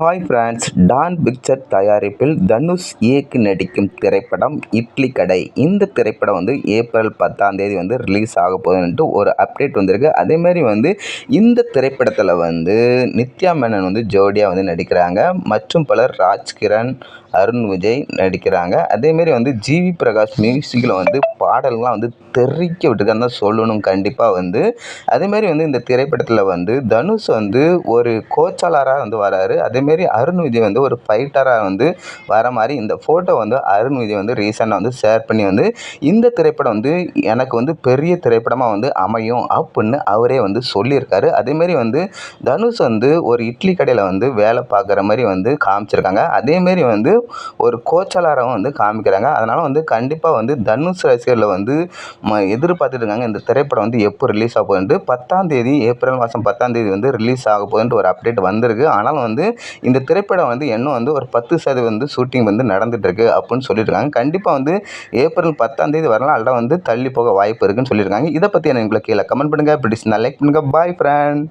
Hi France Don picture தயாரிப்பில் தனுஷ் இயக்கு நடிக்கும் திரைப்படம் இட்லி கடை. இந்த திரைப்படம் வந்து ஏப்ரல் பத்தாம் தேதி வந்து ரிலீஸ் ஆக போகுதுன்ட்டு ஒரு அப்டேட் வந்திருக்கு. அதேமாரி வந்து இந்த திரைப்படத்தில் வந்து நித்யா மேனன் வந்து ஜோடியாக வந்து நடிக்கிறாங்க. மற்றும் பலர் ராஜ்கிரண் அருண் விஜய் நடிக்கிறாங்க. அதேமாரி வந்து ஜிவி பிரகாஷ் மியூசிக்கில் வந்து பாடல்கள்லாம் வந்து தெறிக்க விட்டுருக்காருன்னு தான் சொல்லணும். கண்டிப்பாக வந்து. அதேமாரி வந்து இந்த திரைப்படத்தில் வந்து தனுஷ் வந்து ஒரு கோச்சாளராக வந்து வராரு. அதேமாரி அருண் விஜய் வந்து ஒரு ஃபைட்டராக வந்து வர மாதிரி இந்த ஃபோட்டோ வந்து அருண் விஜய் வந்து ரீசெண்டாக வந்து ஷேர் பண்ணி வந்து இந்த திரைப்படம் வந்து எனக்கு வந்து பெரிய திரைப்படமாக வந்து அமையும் அப்புடின்னு அவரே வந்து சொல்லியிருக்காரு. அதேமாரி வந்து தனுஷ் வந்து ஒரு இட்லி கடையில் வந்து வேலை பார்க்குற மாதிரி வந்து காமிச்சிருக்காங்க. அதேமாரி வந்து ஒரு கோச்சலாரம் வந்து காமிக்கிறாங்க. அதனால் வந்து கண்டிப்பாக வந்து தனுஷ் ரசிகர்கள் வந்து ம எதிர்பார்த்துட்டு இருக்காங்க. இந்த திரைப்படம் வந்து எப்போ ரிலீஸ் ஆக போகுதுன்ட்டு பத்தாம் தேதி ஏப்ரல் மாதம் பத்தாம் தேதி வந்து ரிலீஸ் ஆக போகுதுன்ட்டு ஒரு அப்டேட் வந்திருக்கு. ஆனாலும் வந்து இந்த திரைப்படம் வந்து இன்னும் வந்து ஒரு பத்து சதவீதம் வந்து ஷூட்டிங் வந்து நடந்துகிட்ருக்கு அப்புடின்னு சொல்லியிருக்காங்க கண்டிப்பாக வந்து ஏப்ரல் பத்தாம் தேதி வரலாம். அல்ல வந்து தள்ளி போக வாய்ப்பு இருக்குதுன்னு சொல்லியிருக்காங்க இதை பற்றி எனக்கு கீழே கமெண்ட் பண்ணுங்கள் பிடிச்சிருந்தா லைக் பண்ணுங்கள் பாய் ஃப்ரெண்ட்